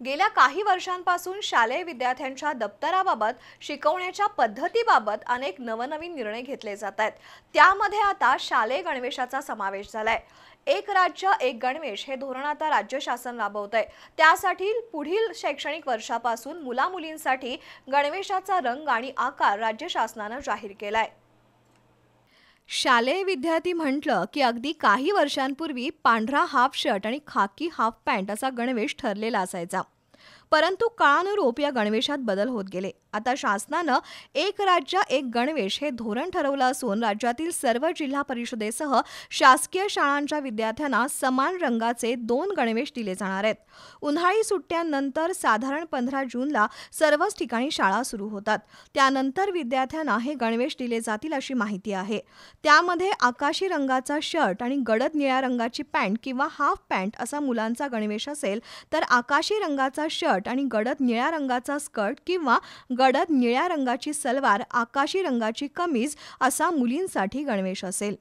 गेल्या काही वर्षांपासून शालेय विद्यार्थ्यांच्या दप्तराबाबत शिकवण्याच्या पद्धतीबाबत अनेक नवनवीन निर्णय घेतले जात आहेत. त्यामध्ये आता शालेय गणवेशाचा समावेश झालाय. एक राज्य एक गणवेश हे धोरण आता राज्य शासन राबवत आहे त्यासाठी पुढील शैक्षणिक वर्षापासून मुला मुलींसाठी गणवेशाचा रंग आणि आकार राज्य शासनानं जाहीर केलाय. शालेय विद्यार्थी म्हटलं की अगदी काही वर्षांपूर्वी पांढरा हाफ शर्ट आणि खाकी हाफ पॅन्ट असा गणवेश ठरलेला असायचा. परंतु काळानुरूप या गणवेशात बदल होत गेले. आता शासनानं एक राज्य एक गणवेश हे धोरण ठरवलं असून राज्यातील सर्व जिल्हा परिषदेसह शासकीय शाळांच्या विद्यार्थ्यांना समान रंगाचे दोन गणवेश दिले जाणार आहेत. उन्हाळी सुट्ट्यांनंतर साधारण पंधरा जूनला सर्वच ठिकाणी शाळा सुरू होतात. त्यानंतर विद्यार्थ्यांना हे गणवेश दिले जातील अशी माहिती आहे. त्यामध्ये आकाशी रंगाचा शर्ट आणि गडद निळ्या रंगाची पॅन्ट किंवा हाफ पॅन्ट असा मुलांचा गणवेश असेल तर आकाशी रंगाचा शर्ट आणि गडद निळ्या रंगाचा स्कर्ट किंवा गडद निळ्या रंगाची सलवार आकाशी रंगाची कमीज असा मुलींसाठी गणवेश असेल.